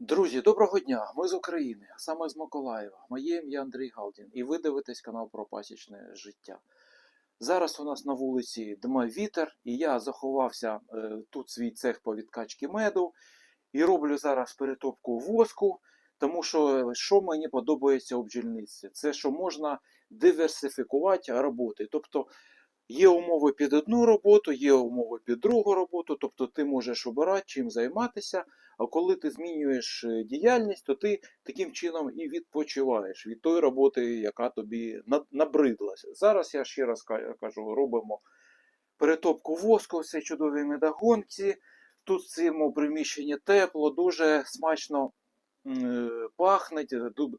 Друзі, доброго дня! Ми з України, саме з Миколаєва. Моє ім'я Андрій Галдін, і ви дивитесь канал про пасічне життя. Зараз у нас на вулиці дме вітер, і я заховався е, тут свій цех по відкачці меду і роблю зараз перетопку воску, тому що е, що мені подобається у бджільництві, це що можна диверсифікувати роботи. Тобто Є умови під одну роботу, є умови під другу роботу, тобто ти можеш обирати, чим займатися. А коли ти змінюєш е, діяльність, то ти таким чином і відпочиваєш від тої роботи, яка тобі набридлася. Зараз я ще раз кажу, робимо перетопку воску, це чудові медогонці. Тут в цьому приміщенні тепло, дуже смачно е, пахне,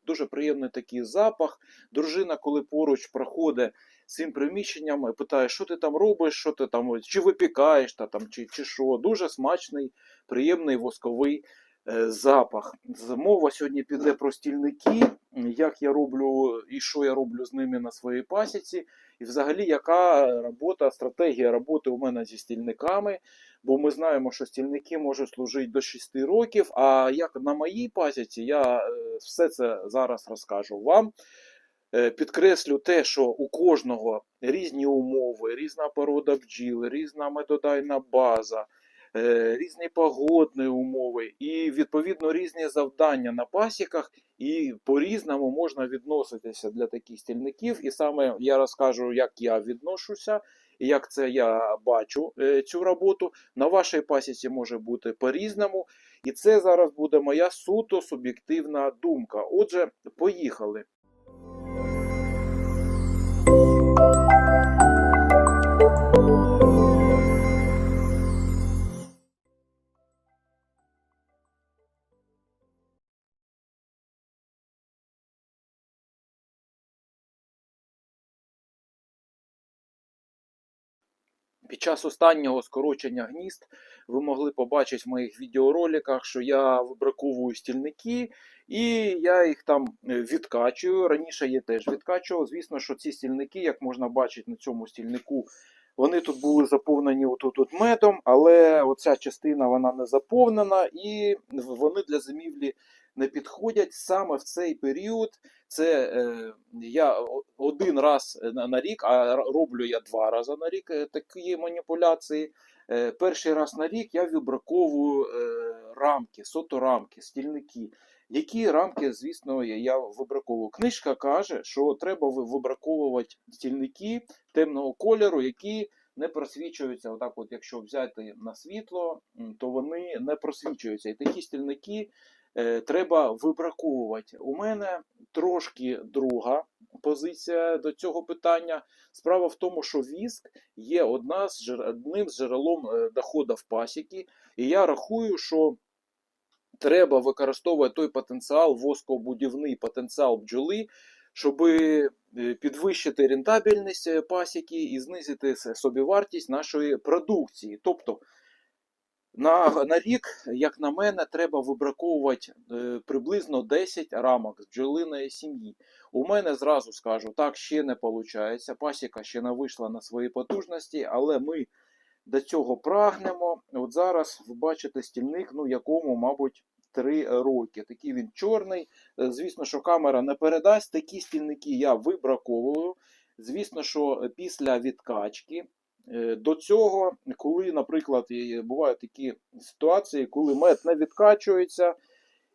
дуже приємний такий запах. Дружина, коли поруч проходить цим приміщенням, питає, що ти там робиш, що ти там, чи випікаєш, та, там, чи, чи що. Дуже смачний, приємний восковий е, запах. Мова сьогодні піде про стільники, як я роблю і що я роблю з ними на своїй пасіці, і взагалі яка робота, стратегія роботи у мене зі стільниками. Бо ми знаємо, що стільники можуть служити до 6 років. А як на моїй пасіці, я е, все це зараз розкажу вам. Е, Підкреслю те, що у кожного різні умови, різна порода бджіл, різна медодайна база, різні погодні умови і відповідно різні завдання на пасіках, і по-різному можна відноситися для таких стільників. І саме я розкажу, як я відношуся, як це я бачу е, цю роботу. На вашій пасіці може бути по-різному. І це зараз буде моя суто суб'єктивна думка. Отже, поїхали. Під час останнього скорочення гнізд ви могли побачити в моїх відеороликах, що я вибраковую стільники і я їх там е, відкачую. Раніше я теж відкачував. Звісно, що ці стільники, як можна бачити на цьому стільнику, вони тут були заповнені отут от медом, але оця частина вона не заповнена, і вони для зимівлі не підходять саме в цей період. Це е, я один раз на, на рік, а роблю я два рази на рік е, такі маніпуляції. Е, перший раз на рік я вибраковую е, рамки, соторамки, стільники. Які рамки, звісно, я- вибраковую. Книжка каже, що треба вибраковувати стільники темного кольору, які не просвічуються. Отак, от, якщо взяти на світло, то вони не просвічуються. І такі стільники е, треба вибраковувати. У мене трошки друга позиція до цього питання. Справа в тому, що віск є одна з одним з джерелом е, доходу в пасіки, і я рахую, що треба використовувати той потенціал, восковбудівний потенціал бджоли, щоб підвищити рентабельність е, пасіки і знизити собівартість нашої продукції. Тобто на, на рік, як на мене, треба вибраковувати е, приблизно 10 рамок з бджолиної сім'ї. У мене зразу скажу, так ще не виходить. Пасіка ще не вийшла на свої потужності, але ми до цього прагнемо. От зараз ви бачите стільник, ну якому, мабуть, 3 роки. Такий він чорний. Е, Звісно, що камера не передасть. Такі стільники я вибраковую. Звісно, що після відкачки. Е, До цього, коли, наприклад, бувають такі ситуації, коли мед не відкачується,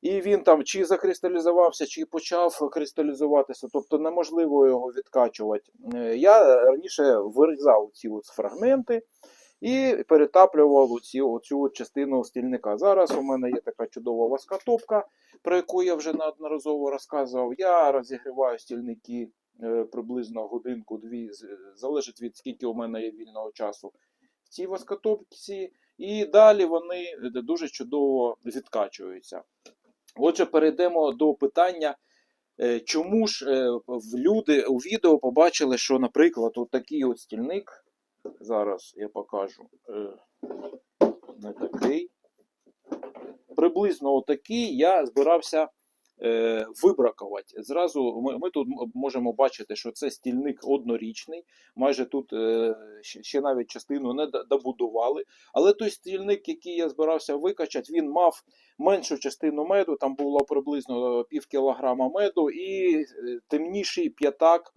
і він там чи закристалізувався, чи почав кристалізуватися, тобто неможливо його відкачувати. Е, Я раніше вирізав ці от фрагменти і перетаплював оцю частину стільника. Зараз у мене є така чудова воскотопка, про яку я вже неодноразово розказував. Я розігріваю стільники приблизно годинку-дві, залежить від скільки у мене є вільного часу в цій воскотопці, і далі вони е, дуже чудово відкачуються. Отже, перейдемо до питання. е, Чому ж е, люди у відео побачили, що, наприклад, от такий от стільник, зараз я покажу, е, не такий, приблизно отакий я збирався е, вибракувати. Зразу ми, ми тут можемо бачити, що це стільник однорічний. Майже тут е, ще, навіть частину не добудували. Але той стільник, який я збирався викачати, він мав меншу частину меду, там було приблизно пів кілограма меду, і е, темніший п'ятак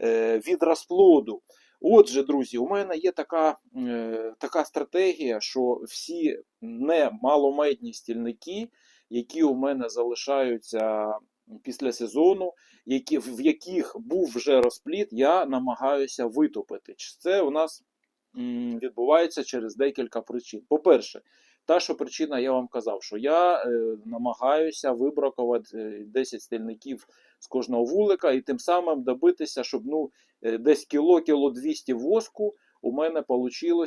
е, від розплоду. Отже, друзі, у мене є така, е, така стратегія, що всі не маломедні стільники, які у мене залишаються після сезону, які, в яких був вже розпліт, я намагаюся витопити. Це у нас відбувається через декілька причин. По-перше, та, що причина, я вам казав, що я е, намагаюся вибракувати е, 10 стільників з кожного вулика і тим самим добитися, щоб ну, е, десь кіло, кіло 200 воску у мене вийшло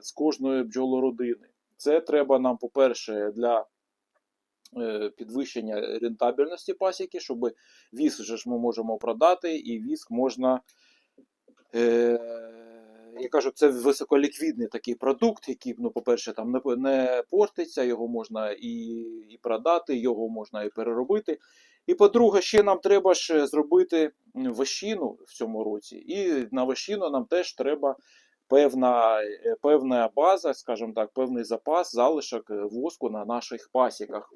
з кожної бджолородини. Це треба нам, по-перше, для е, підвищення рентабельності пасіки, щоб віск же ж ми можемо продати, і віск можна. Е, я кажу, це високоліквідний такий продукт, який, ну, по-перше, там не, не портиться, його можна і, і продати, його можна і переробити. І по-друге, ще нам треба ж зробити вощину в цьому році. І на вощину нам теж треба певна, е, певна база, скажімо так, певний запас залишок е, воску на наших пасіках.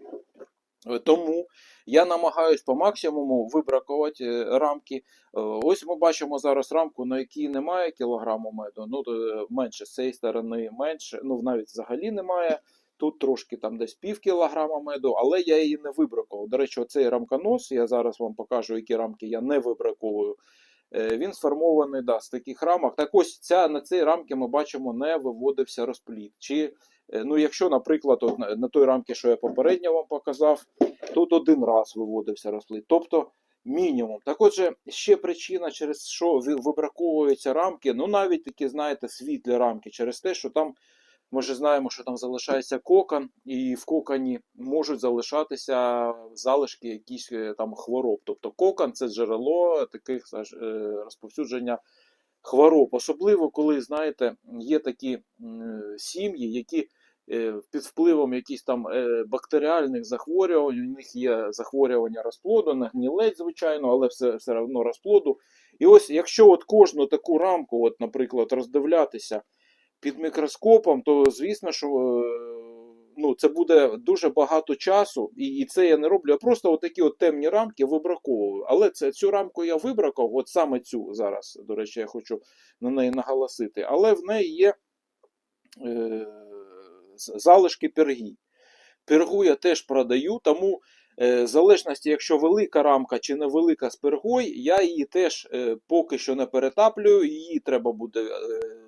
Тому я намагаюсь по максимуму вибракувати е, рамки. Е, Ось ми бачимо зараз рамку, на якій немає кілограму меду. Ну, е, менше з цієї сторони менше, ну навіть взагалі немає. Тут трошки там десь пів кілограма меду, але я її не вибракував. До речі, оцей рамконос, я зараз вам покажу, які рамки я не вибраковую. Е, Він сформований да, з таких рамок. Так ось ця, на цій рамці ми бачимо, не виводився розплід. Чи, е, ну, якщо, наприклад, от на, на той рамці, що я попередньо вам показав, тут один раз виводився розплід. Тобто мінімум. Так отже, ще причина, через що вибраковуються рамки, ну навіть такі, знаєте, світлі рамки, через те, що там. Ми ж знаємо, що там залишається кокон, і в коконі можуть залишатися залишки якісь е, там хвороб. Тобто кокон це джерело таких е, розповсюдження хвороб. Особливо, коли, знаєте, є такі сім'ї, які е, під впливом якихось там бактеріальних захворювань, у них є захворювання розплоду, на гнілець, звичайно, але все, все одно розплоду. І ось якщо от кожну таку рамку, от, наприклад, роздивлятися під мікроскопом, то звісно, що е, ну, це буде дуже багато часу, і, і це я не роблю. Я просто от такі от темні рамки вибраковую. Але це, цю рамку я вибракав, от саме цю зараз, до речі, я хочу на неї наголосити. Але в неї є е, залишки пергій. Пергу я теж продаю, тому в залежності, якщо велика рамка чи невелика з пергой, я її теж е, поки що не перетаплюю, її треба буде е,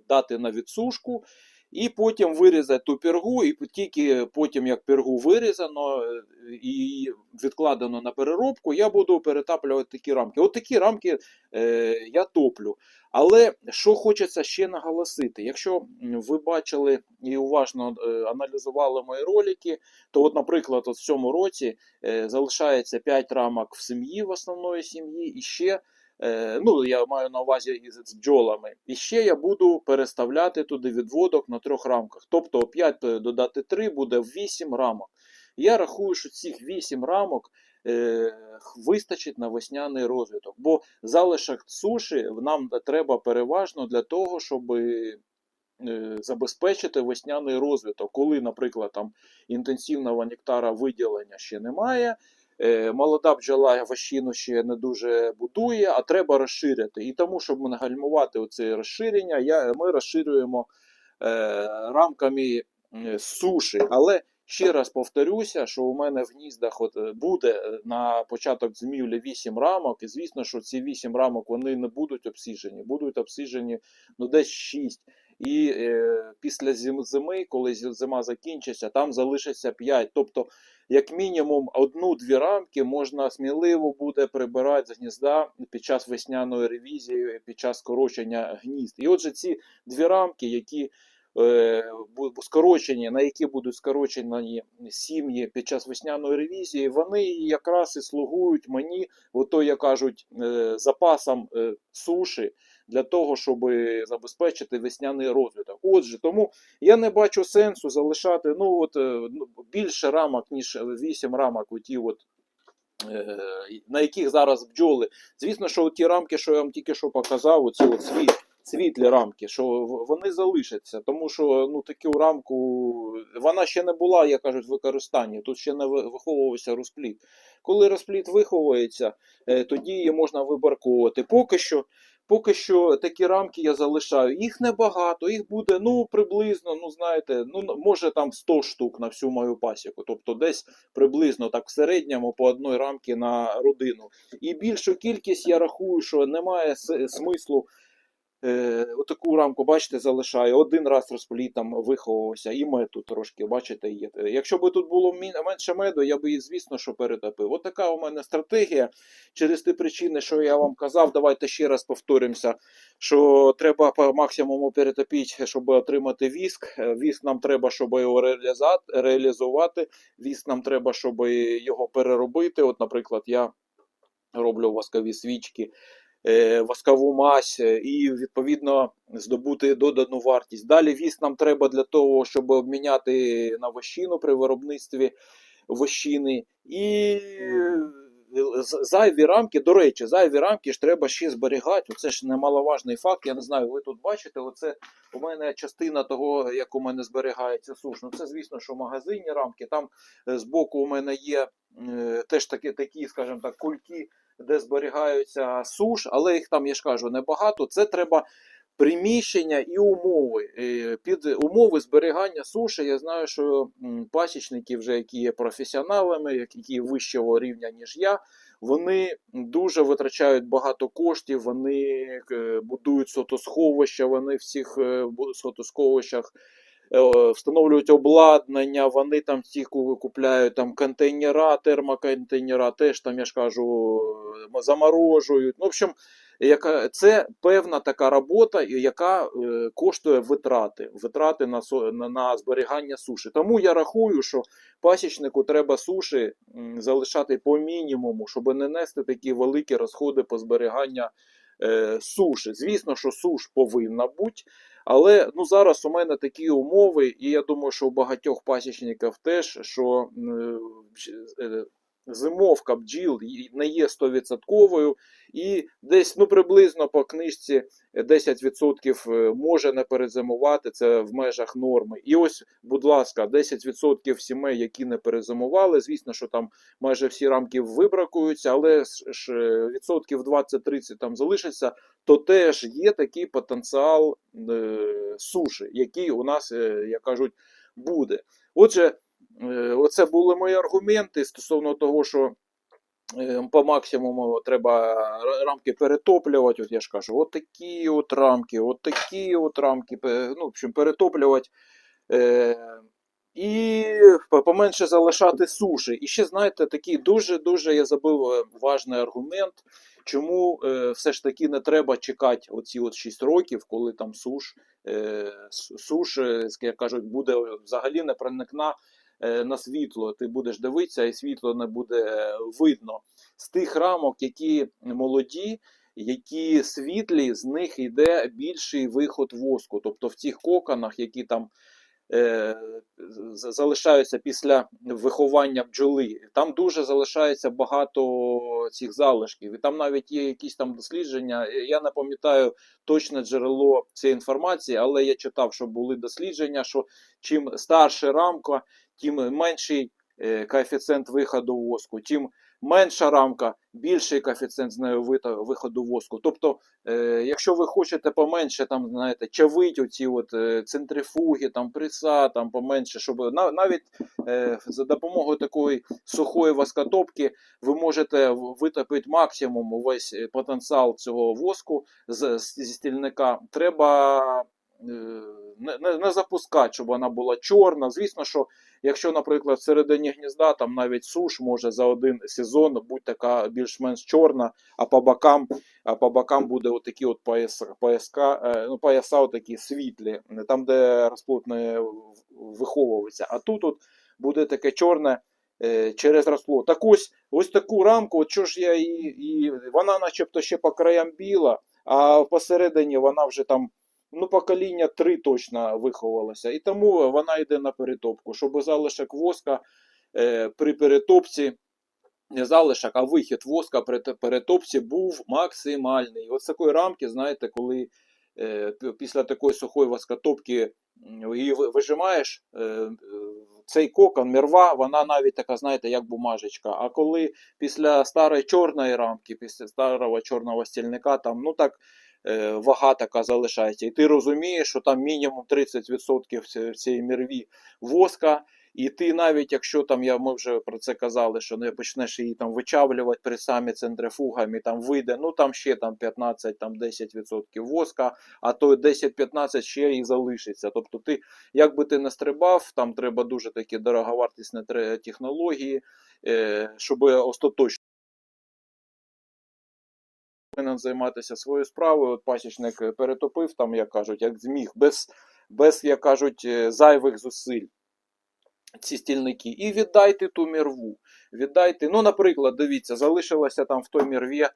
дати на відсушку. І потім вирізати ту пергу, і тільки потім, як пергу вирізано е, і відкладено на переробку, я буду перетаплювати такі рамки. От такі рамки е, я топлю. Але що хочеться ще наголосити, якщо ви бачили і уважно е, аналізували мої ролики, то, от, наприклад, от в цьому році е, залишається 5 рамок в сім'ї, в основної сім'ї, і ще, ну я маю на увазі із бджолами, і ще я буду переставляти туди відводок на трьох рамках. Тобто 5 додати 3 буде 8 рамок. Я рахую, що цих 8 рамок е, вистачить на весняний розвиток, бо залишок суші нам треба переважно для того, щоб е, забезпечити весняний розвиток. Коли, наприклад, там інтенсивного нектара виділення ще немає, е, молода бджола вощину ще не дуже будує, а треба розширити. І тому, щоб нагальмувати оце розширення, я, ми розширюємо е, рамками е, суші. Але ще раз повторюся, що у мене в гніздах от е, буде е, на початок зимівлі 8 рамок, і звісно, що ці 8 рамок вони не будуть обсіжені, будуть обсіжені ну, десь 6. І е, після зими, коли зима закінчиться, там залишиться 5. Тобто, як мінімум, одну-дві рамки можна сміливо буде прибирати з гнізда під час весняної ревізії, під час скорочення гнізд. І отже, ці дві рамки, які е, скорочені, на які будуть скорочені сім'ї під час весняної ревізії, вони якраз і слугують мені, ото, як кажуть, е, запасом е, суші для того, щоб забезпечити весняний розвиток. Отже, тому я не бачу сенсу залишати ну, от, е, ну, більше рамок, ніж 8 рамок, оті от е, на яких зараз бджоли. Звісно, що ті рамки, що я вам тільки що показав, оці от світ, світлі рамки, що вони залишаться, тому що ну, таку рамку вона ще не була, як кажуть, в використанні. Тут ще не виховувався розпліт. Коли розпліт виховується, е, тоді її можна вибарковувати. Поки що. Поки що такі рамки я залишаю. Їх небагато, їх буде ну приблизно, ну знаєте, ну може там 100 штук на всю мою пасіку. Тобто десь приблизно так в середньому по одній рамці на родину. І більшу кількість я рахую, що немає смислу. Е, отаку рамку, бачите, залишаю. Один раз розпліт там виховувався, і мед тут трошки, бачите, є. Е, Якщо б тут було менше меду, я би, звісно, що перетопив. От така у мене стратегія. Через ті причини, що я вам казав, давайте ще раз повторимося, що треба по максимуму перетопити, щоб отримати віск. Е, Віск нам треба, щоб його реалізувати. Віск нам треба, щоб його переробити. От, наприклад, я роблю воскові свічки, воскову мазь е, і відповідно здобути додану вартість. Далі віск нам треба для того, щоб обміняти на вощину при виробництві вощини. І е, зайві рамки, до речі, зайві рамки ж треба ще зберігати. Оце ж немаловажний факт. Я не знаю, ви тут бачите, оце у мене частина того, як у мене зберігається суш. Ну це, звісно, що магазинні рамки. Там е, збоку у мене є е, теж такі, такі, скажімо так, кульки, де зберігаються суш, але їх там, я ж кажу, небагато. Це треба приміщення і умови. Е, Під умови зберігання суші я знаю, що пасічники, вже які є професіоналами, які вищого рівня, ніж я, вони дуже витрачають багато коштів, вони е, будують сотосховища, вони в е, сотосховищах встановлюють обладнання, вони там ку- купляють там контейнера, термоконтейнера, теж там, я ж кажу, е, заморожують. Ну, в общем, яка це певна така робота, яка е, коштує витрати, витрати на, на, на зберігання суші. Тому я рахую, що пасічнику треба суші м, залишати по мінімуму, щоб не нести такі великі розходи по зберіганню е, суші. Звісно, що суш повинна бути. Але ну зараз у мене такі умови, і я думаю, що у багатьох пасічників теж, що е, е, зимовка бджіл не є 100%, і десь ну приблизно по книжці 10% е, може не перезимувати, це в межах норми. І ось, будь ласка, 10% сімей, які не перезимували, звісно, що там майже всі рамки вибракуються, але ж- е, відсотків 20-30 там залишиться, то теж є такий потенціал е, суші, який у нас, е, як кажуть, буде. Отже, е, оце були мої аргументи стосовно того, що е, по максимуму треба рамки перетоплювати. От я ж кажу, от такі от рамки, от такі от рамки, ну, в общем, перетоплювати. Е, і поменше залишати суші. І ще, знаєте, такий дуже-дуже я забив е, важний аргумент, чому е, все ж таки не треба чекати оці от 6 років, коли там суш, е, суш, е, як кажуть, буде взагалі не проникна е, на світло. Ти будеш дивитися, і світло не буде е, видно. З тих рамок, які молоді, які світлі, з них йде більший виход воску. Тобто в цих коконах, які там е, залишаються після виховання бджоли. Там дуже залишається багато цих залишків. І там навіть є якісь там дослідження. Я не пам'ятаю точне джерело цієї інформації, але я читав, що були дослідження, що чим старша рамка, тим менший е, коефіцієнт виходу воску, тим менша рамка, більший коефіцієнт з нею виходу воску. Тобто Е, якщо ви хочете поменше там, знаєте, чавить оці от е, центрифуги, там преса, там поменше, щоб навіть за допомогою такої сухої воскотопки ви можете витопити максимум увесь потенціал цього воску з, зі стільника. Треба не, не, не запускати, щоб вона була чорна. Звісно, що якщо, наприклад, всередині гнізда там навіть суш може за один сезон бути така більш-менш чорна, а по бокам а по бокам буде отакі от пояс, пояска, е, ну, пояса отакі світлі, там, де розплод виховується. А тут от буде таке чорне е, через розплод. Так ось, ось таку рамку, от що ж я і, і вона начебто ще по краям біла, а посередині вона вже там. Ну, покоління три точно виховалося, і тому вона йде на перетопку, щоб залишок воска е, при перетопці не залишок, а вихід воска при перетопці був максимальний. От з такої рамки, знаєте, коли е, після такої сухої воскотопки її вижимаєш, е, цей кокон, мерва, вона навіть така, знаєте, як бумажечка. А коли після старої чорної рамки, після старого чорного стільника, там, ну так, вага така залишається. І ти розумієш, що там мінімум 30% в ці- в цій мерві воска. І ти навіть якщо там я ми вже про це казали, що не почнеш її там вичавлювати при самі центрифугами, там вийде, ну там ще там 15 там 10% воска, а то 10-15 ще і залишиться. Тобто ти, як би ти не стрибав, там треба дуже такі дороговартісні технології, е, щоб остаточно повинен займатися своєю справою. От пасічник перетопив там, як кажуть, як зміг, без, без як кажуть, е, зайвих зусиль. Ці стільники, і віддайте ту мірву. Віддайте, ну, наприклад, дивіться, залишилося там в той мірві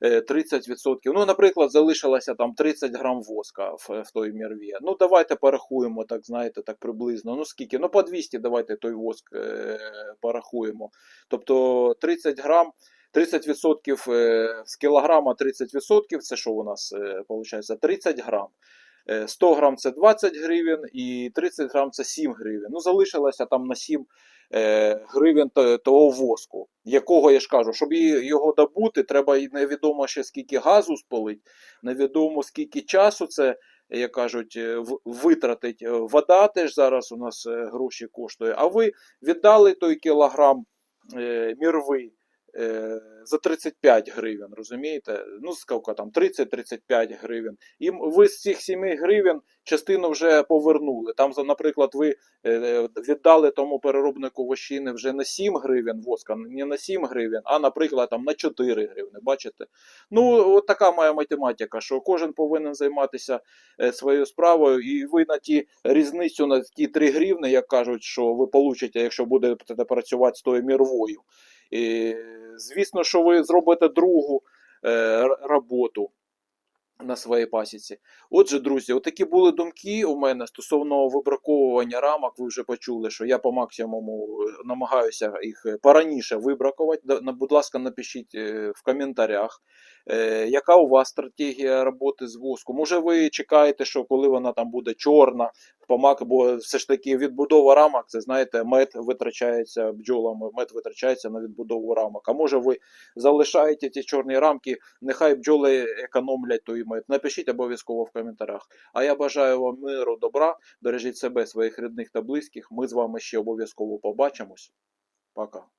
е, 30%. Ну, наприклад, залишилося там 30 грам воска в, в той мірві. Ну, давайте порахуємо, так знаєте, так приблизно. Ну, скільки? Ну, по 200 давайте той воск е, порахуємо. Тобто 30 грам. 30% е, з кілограма 30% це що у нас виходить? 30 грам. Е, 100 грам це 20 гривень і 30 грам це 7 гривень. Ну, залишилося там на 7 е, гривень того воску, якого я ж кажу, щоб його добути, треба і невідомо ще скільки газу спалить, невідомо скільки часу це, як кажуть, е, витратить. Е, Вода теж зараз у нас е, гроші коштує. А ви віддали той кілограм е, мірви е, за 35 гривень, розумієте? Ну, скільки там, 30-35 гривень. І ви з цих 7 гривень частину вже повернули. Там, наприклад, ви е, віддали тому переробнику вощини вже на 7 гривень воска, не на 7 гривень, а, наприклад, там на 4 гривні, бачите? Ну, от така моя математика, що кожен повинен займатися е, своєю справою, і ви на ті різницю, на ті 3 гривні, як кажуть, що ви получите, якщо будете працювати з тою мірвою. І, звісно, що ви зробите другу е, роботу на своїй пасіці. Отже, друзі, отакі були думки у мене стосовно вибраковування рамок. Ви вже почули, що я по максимуму е, намагаюся їх е, пораніше вибракувати. Будь ласка, напишіть е, в коментарях, яка у вас стратегія роботи з воску. Може, ви чекаєте, що коли вона там буде чорна, помак, бо все ж таки відбудова рамок, це знаєте, мед витрачається бджолами, мед витрачається на відбудову рамок. А може ви залишаєте ці чорні рамки, нехай бджоли економлять той мед. Напишіть обов'язково в коментарях. А я бажаю вам миру, добра, бережіть себе, своїх рідних та близьких. Ми з вами ще обов'язково побачимось. Пока.